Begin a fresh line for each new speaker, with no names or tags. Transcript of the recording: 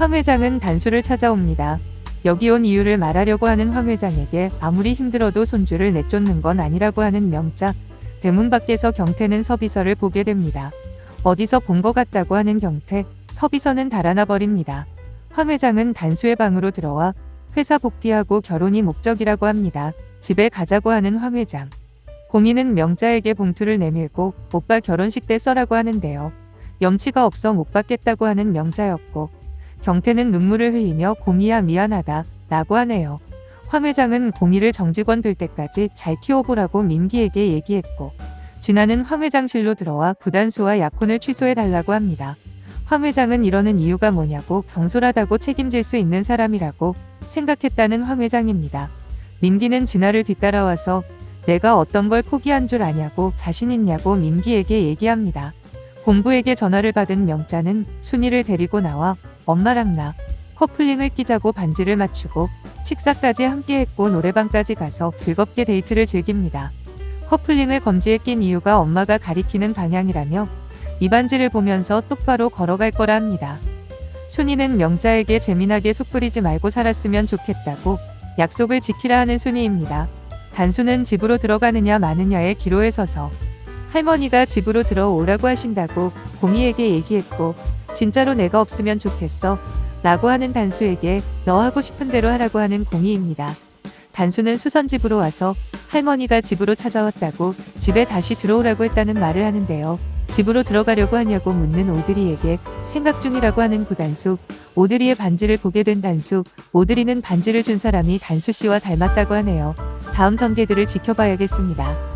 황 회장은 단수를 찾아옵니다. 여기 온 이유를 말하려고 하는 황 회장에게 아무리 힘들어도 손주를 내쫓는 건 아니라고 하는 명자. 대문 밖에서 경태는 서비서를 보게 됩니다. 어디서 본 것 같다고 하는 경태, 서비서는 달아나 버립니다. 황 회장은 단수의 방으로 들어와 회사 복귀하고 결혼이 목적이라고 합니다. 집에 가자고 하는 황 회장. 공인은 명자에게 봉투를 내밀고 오빠 결혼식 때 써라고 하는데요. 염치가 없어 못 받겠다고 하는 명자였고 경태는 눈물을 흘리며 공이야 미안하다 라고 하네요. 황 회장은 공이를 정직원 될 때까지 잘 키워보라고 민기에게 얘기했고 진아는 황 회장실로 들어와 부단수와 약혼을 취소해 달라고 합니다. 황 회장은 이러는 이유가 뭐냐고 경솔하다고 책임질 수 있는 사람이라고 생각했다는 황 회장입니다. 민기는 진아를 뒤따라와서 내가 어떤 걸 포기한 줄 아냐고 자신 있냐고 민기에게 얘기합니다. 공부에게 전화를 받은 명자는 순이를 데리고 나와 엄마랑 나 커플링을 끼자고 반지를 맞추고 식사까지 함께 했고 노래방까지 가서 즐겁게 데이트를 즐깁니다. 커플링을 검지에 낀 이유가 엄마가 가리키는 방향이라며 이 반지를 보면서 똑바로 걸어갈 거라 합니다. 순이는 명자에게 재미나게 속 끓이지 말고 살았으면 좋겠다고 약속을 지키라 하는 순이입니다. 단수는 집으로 들어가느냐 마느냐의 기로에 서서 할머니가 집으로 들어오라고 하신다고 공이에게 얘기했고 진짜로 내가 없으면 좋겠어 라고 하는 단수에게 너 하고 싶은 대로 하라고 하는 공이입니다. 단수는 수선집으로 와서 할머니가 집으로 찾아왔다고 집에 다시 들어오라고 했다는 말을 하는데요. 집으로 들어가려고 하냐고 묻는 오드리에게 생각 중이라고 하는 구단수, 오드리의 반지를 보게 된 단수, 오드리는 반지를 준 사람이 단수 씨와 닮았다고 하네요. 다음 전개들을 지켜봐야겠습니다.